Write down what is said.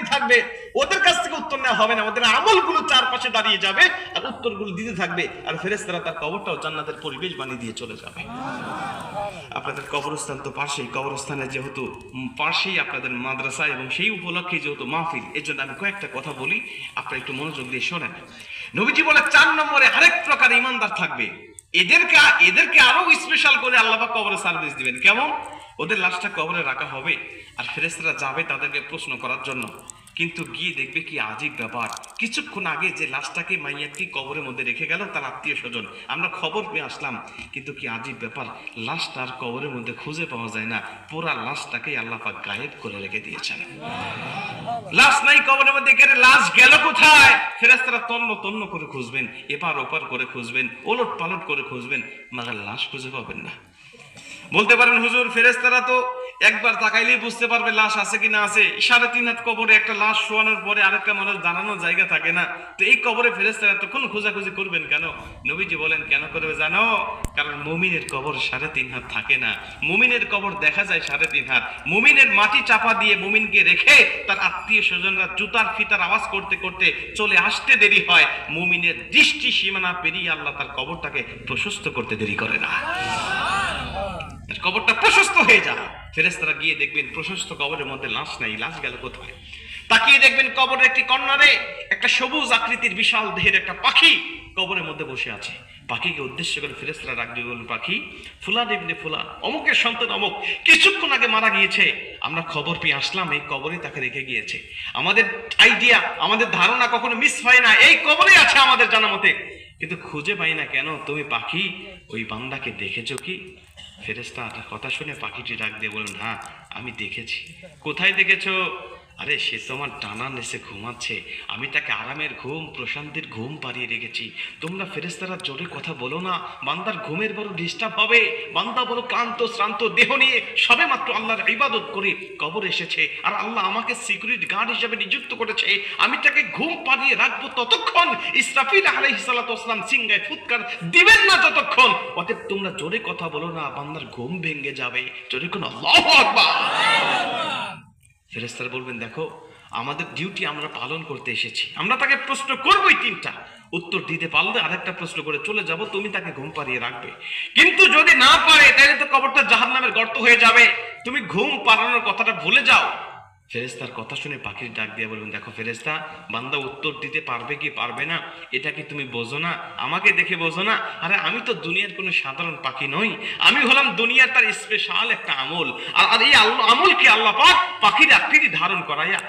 থাকবে, ওদের কাছ থেকে উত্তর নেওয়া হবে না, ওদের আমলগুলো চারপাশে দাঁড়িয়ে যাবে আর উত্তরগুলো দিতে থাকবে আর ফেরেস্তারা তার কবরটাও জান্নাতের পরিবেশ বানিয়ে দিয়ে চলে যাবে। আপনাদের কবরস্থান তো পাশেই, কবরস্থানে যেহেতু পাশেই আপনাদের মাদ্রাসা এবং সেই উপলক্ষে যেহেতু মাহফিল এর জন্য আমি কয়েকটা কথা বলি, আপনারা একটু মনোযোগ দিয়ে শোনেন। নবীজি বলে, চার নম্বরে আরেক প্রকার ইমানদার থাকবে। এদেরকে এদেরকে আরও স্পেশাল করে আল্লাহ কবরে সার্ভিস দিবেন। কেমন? ওদের লাশটা কবরে রাখা হবে। আর ফেরেস্তারা যাবে তাদেরকে প্রশ্ন করার জন্য। কিন্তু গিয়ে দেখবে কি আজীব ব্যাপার। কিছুক্ষণ আগে যে লাশটাকে মাইয়াটি কবরের মধ্যে রেখে গেল তার আত্মীয় স্বজন। আমরা খবর পেয়ে আসলাম। কিন্তু কি আজীব ব্যাপার, লাশটা আর কবরের মধ্যে খুঁজে পাওয়া যায় না। পুরা লাশটাকে আল্লাহ পাক গায়েব করে রেখে দিয়েছেন। লাশ নাই কবরের মধ্যে, এখানে লাশ গেল কোথায়? ফেরেস্তারা তন্ন তন্ন করে খুঁজবেন, এপার ওপার করে খুঁজবেন, ওলট পালট করে খুঁজবেন, মাগার লাশ খুঁজে পাবেন না। বলতে পারেন, হুজুর ফেরেস্তারা তো একবার তাকাইলেই বুঝতে পারবে লাশ আছে কি না আছে। সাড়ে তিন হাত কবরে একটা লাশ শোয়ানোর পরে আরেকটা মানুষ দাঁড়ানোর জায়গা থাকে না। তো এই কবরে ফেরেস্তারা তখন খোঁজাখুঁজি করবেন কেন? নবীজি বলেন, কেন করবে জানো? কারণ মুমিনের কবর সাড়ে তিন হাত থাকে না। মুমিনের কবর দেখা যায় সাড়ে তিন হাত। মুমিনের মাটি চাপা দিয়ে মুমিনকে রেখে তার আত্মীয় স্বজনরা জুতার ফিতার আওয়াজ করতে করতে চলে আসতে দেরি হয়। মুমিনের দৃষ্টি সীমানা পেরিয়ে আল্লাহ তার কবরটাকে প্রশস্ত করতে দেরি করে না। কবরটা প্রশস্ত হয়ে যায়। ফেরেস্তারা গিয়ে দেখবেন প্রশস্ত কবরের মধ্যে লাশ নাই, লাশ গেল কোথায়? তাকিয়ে দেখবেন কবরের একটি কর্নারে একটা সবুজ আকৃতির বিশাল দেহের একটা পাখি কবরের মধ্যে বসে আছে। পাখিকে উদ্দেশ্য করে ফেরেস্তারা ডাক দিয়ে বললেন পাখি ফুলা দেবিনে ফুলা অমুকের সন্তান অমুক, কিছুক্ষণ আগে মারা গিয়েছে। আমরা খবর পেয়ে আসলাম, এই কবরে তাকে রেখে গিয়েছে। আমাদের আইডিয়া আমাদের ধারণা কখনো মিস হয় না। এই কবরে আছে আমাদের জানা মতে কিন্তু খুঁজে পাই না কেন? তুমি পাখি, ওই বান্দাকে দেখেছ কি? ফেরেস্তা কথা শুনে পাখিটি ডাক দিয়ে বললেন হ্যাঁ আমি দেখেছি। কোথায় দেখেছ? আরে, সে তো আমার টানা নেসে ঘুমাচ্ছে। আমি তাকে আরামের ঘুম, প্রশান্তির ঘুম পাড়িয়ে রেখেছি। তোমরা ফেরেস্তারা জোরে কথা বলো না। বান্দার ঘুমের বড় ডিস্টার্ব হবে বান্দা বড় ক্লান্ত, শ্রান্ত, দেহ নিয়ে সবে মাত্র আল্লাহর ইবাদত করে কবর এসেছে আর আল্লাহ আমাকে সিকিউরিটি গার্ড হিসেবে নিযুক্ত করেছে। আমি তাকে ঘুম পাড়িয়ে রাখব ততক্ষণ। ইসরাফিল আলাইহিসসালাম সিংহায় ফুৎকার দিবেন না ততক্ষণ। অতএব তোমরা জোরে কথা বলো না। বান্দার ঘুম ভেঙে যাবে। জোরে কোন আল্লাহু আকবার। ফেরেস্তার বলবেন, দেখো, আমাদের ডিউটি আমরা পালন করতে এসেছি। আমরা তাকে প্রশ্ন করব তিনটা। উত্তর দিতে পারলে আরেকটা প্রশ্ন করে চলে যাব, তুমি তাকে ঘুম পাড়িয়ে রাখবে। কিন্তু যদি না পারে, তাহলে তো কবরটা জাহান্নামের গর্ত হয়ে যাবে। তুমি ঘুম পাড়ানোর কথাটা ভুলে যাও। ফেরেস্তার কথা শুনে পাখির ডাক দিয়ে বলবেন দেখো ফেরেস্তা বান্দা উত্তর দিতে পারবে কি পারবে না? এটা কি তুমি বোঝো না? আমাকে দেখে বোঝো না? আরে আমি তো দুনিয়ার কোনো সাধারণ পাখি নই। আমি হলাম দুনিয়ার তার স্পেশাল একটা আমল। আর এই আমল আমলকে আল্লাহ পাক? পাখির আকৃতি ধারণ করাইয়া।